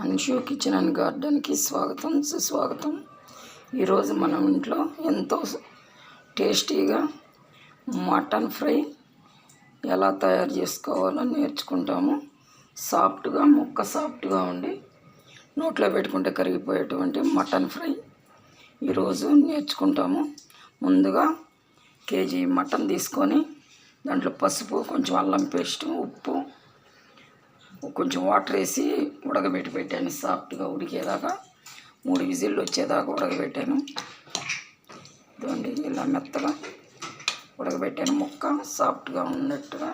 Anshu kitchen and గార్డెన్కి స్వాగతం సుస్వాగతం. ఈరోజు మనం ఇంట్లో ఎంతో టేస్టీగా మటన్ ఫ్రై ఎలా తయారు చేసుకోవాలో నేర్చుకుంటాము. సాఫ్ట్గా ముక్క సాఫ్ట్గా ఉండి నోట్లో పెట్టుకుంటే కరిగిపోయేటువంటి మటన్ ఫ్రై ఈరోజు నేర్చుకుంటాము. ముందుగా కేజీ మటన్ తీసుకొని దాంట్లో పసుపు కొంచెం అల్లం పేస్టు ఉప్పు కొంచెం వాటర్ వేసి ఉడకబెట్టి పెట్టాను. సాఫ్ట్గా ఉడికేదాకా మూడు విజిల్లు వచ్చేదాకా ఉడకబెట్టాను. ఇదిగోండి ఇలా మెత్తగా ఉడకబెట్టాను. ముక్క సాఫ్ట్గా ఉన్నట్టుగా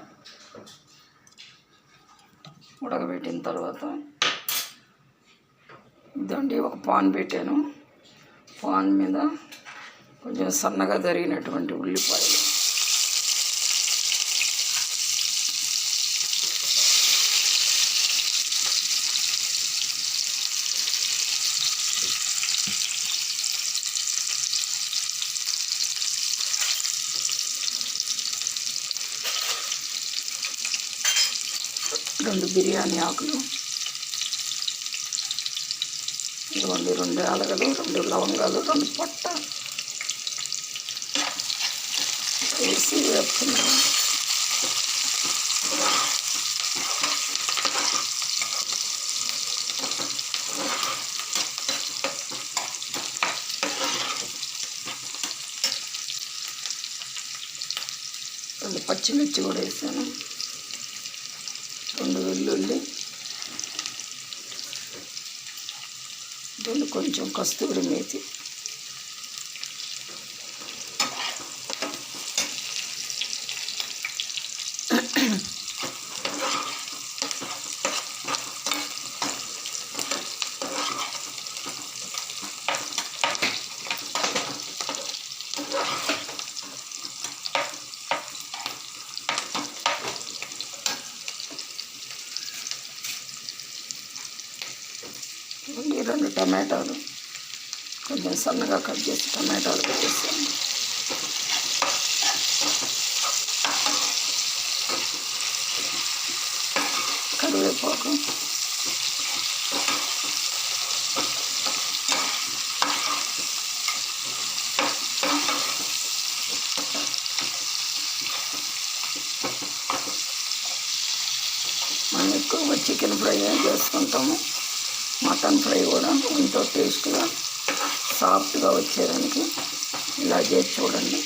ఉడకబెట్టిన తర్వాత ఇదండి ఒక పాన్ పెట్టాను. పాన్ మీద కొంచెం సన్నగా జరిగినటువంటి ఉల్లిపాయలు రెండు బిర్యానీ ఆకులు. ఇదిగోండి రెండు యాలగలు రెండు లవంగాలు రెండు పొట్ట. వేసి వేపుతున్నాం రెండు పచ్చిమిర్చి కూడా వేసాను రెండు వెల్లుల్లి కొంచెం కస్తూరి మేతి ఈ రెండు టమాటాలు. కొంచెం సన్నగా కట్ చేసి టమాటాలు పెట్టేస్తాను కరివేపాకు. మనం ఎక్కువగా చికెన్ ఫ్రై చేసుకుంటాము? మటన్ ఫ్రై కూడా ఎంతో టేస్ట్గా సాఫ్ట్గా వచ్చేదానికి. ఇలా చేసి చూడండి.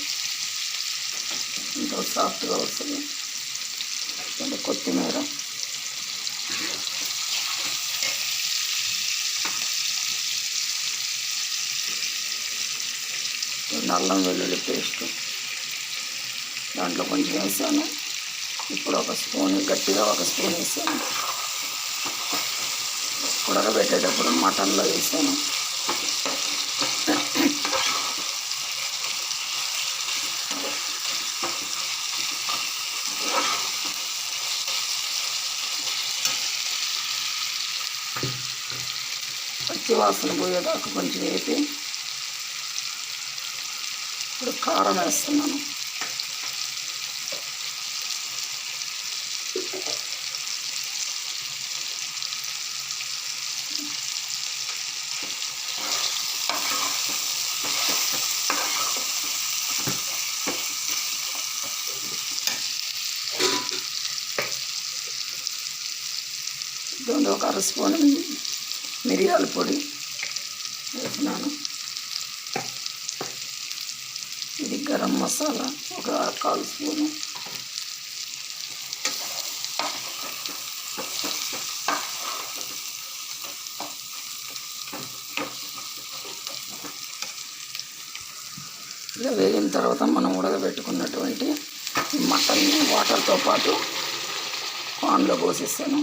ఎంతో సాఫ్ట్గా వస్తుంది. అంటే కొత్తిమీర. అల్లం వెల్లుల్లి పేస్ట్. దాంట్లో కొంచెం వేసాను. ఇప్పుడు ఒక స్పూన్ గట్టిగా ఒక స్పూన్ వేసాను. ఉడకబెట్టేటప్పుడు మటన్లో వేసాను. పచ్చి వాసన పోయేదాకా కొంచెం వేపి ఇప్పుడు కారం వేస్తున్నాను దాంట్లో ఒక అర స్పూన్ మిరియాల పొడి వేసినాను ఇది గరం మసాలా ఒక కాల్ స్పూను. ఇలా వేగిన తర్వాత మనం ఉడకబెట్టుకున్నటువంటి మటన్ని వాటర్తో పాటు పాన్లో పోసేస్తాను.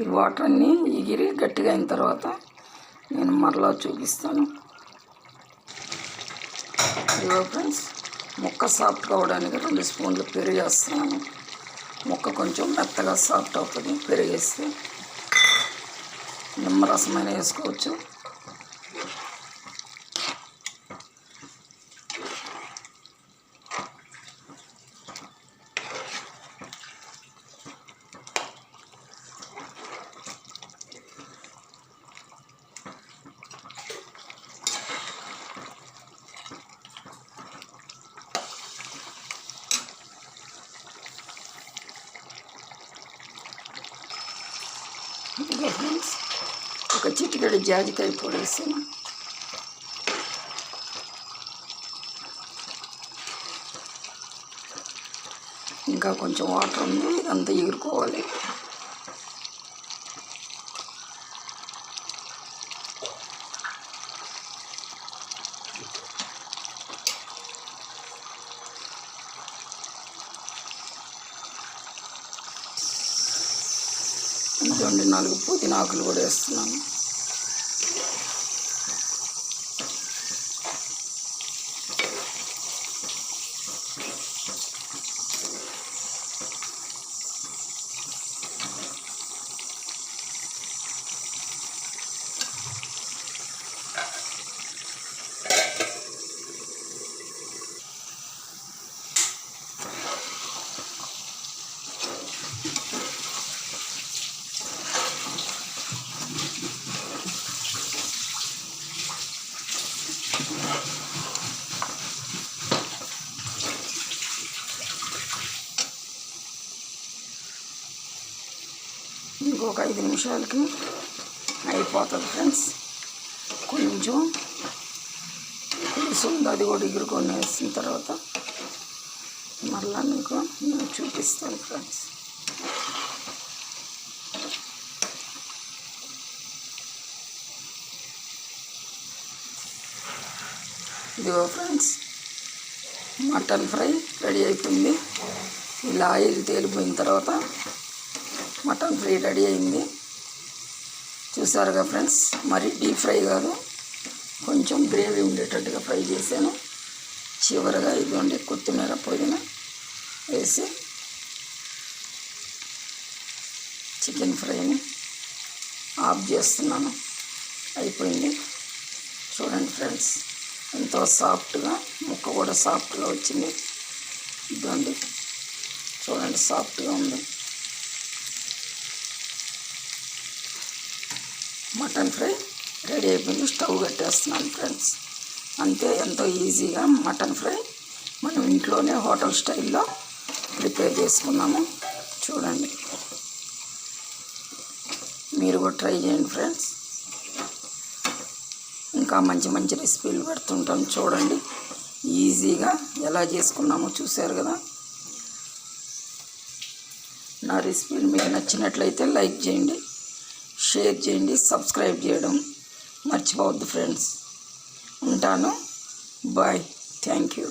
ఈ వాటర్ అన్నీ ఎగిరి గట్టిగా అయిన తర్వాత నేను మరలా చూపిస్తాను. ఇదిగో ఫ్రెండ్స్ ముక్క సాఫ్ట్ కావడానికి రెండు స్పూన్లు పెరుగు వేస్తున్నాను. ముక్క కొంచెం మెత్తగా సాఫ్ట్ అవుతుంది పెరిగేస్తే నిమ్మరసమైన వేసుకోవచ్చు. ఫ్రెండ్స్ ఒక చిటికెడు జాజికాయ పొడి ఇంకా కొంచెం వాటర్ ఉంది ఇదంతా ఎగురుకోవాలి. రెండు నాలుగు పుదీనాకులు కూడా వేస్తున్నాను. ఇంకొక ఐదు నిమిషాలకి అయిపోతుంది ఫ్రెండ్స్ కొంచెం పులుసు ఉంది అది కూడా ఎగురుకొని వేసిన తర్వాత మళ్ళా మీకు నేను చూపిస్తాను ఫ్రెండ్స్ ఇదిగో ఫ్రెండ్స్ మటన్ ఫ్రై రెడీ అయిపోయింది. ఇలా ఆయిల్ తేలిపోయిన తర్వాత మటన్ ఫ్రై రెడీ అయింది. చూసారుగా ఫ్రెండ్స్ మరి డీప్ ఫ్రై కాదు కొంచెం గ్రేవీ ఉండేటట్టుగా ఫ్రై చేశాను. చివరగా ఇదిగోండి కొత్తిమీర పుదీనా వేసి చికెన్ ఫ్రైని ఆఫ్ చేస్తున్నాను. అయిపోయింది. చూడండి ఫ్రెండ్స్. ఎంతో సాఫ్ట్గా ముక్క కూడా సాఫ్ట్గా వచ్చింది. ఇదండి చూడండి సాఫ్ట్గా ఉంది. మటన్ ఫ్రై రెడీ అయిపోయింది. స్టవ్ కట్టేస్తున్నాను ఫ్రెండ్స్. అంతే ఎంతో ఈజీగా మటన్ ఫ్రై మనం ఇంట్లోనే హోటల్ స్టైల్లో ప్రిపేర్ చేసుకున్నాము చూడండి. మీరు కూడా ట్రై చేయండి ఫ్రెండ్స్. ఇంకా మంచి మంచి రెసిపీలు పెడుతుంటాం చూడండి. ఈజీగా ఎలా చేసుకున్నామో చూశారు కదా. నా రెసిపీలు మీకు నచ్చినట్లయితే లైక్ చేయండి షేర్ చేయండి సబ్స్క్రైబ్ చేయడం మర్చిపోవద్దు ఫ్రెండ్స్. ఉంటాను. బాయ్. Thank you.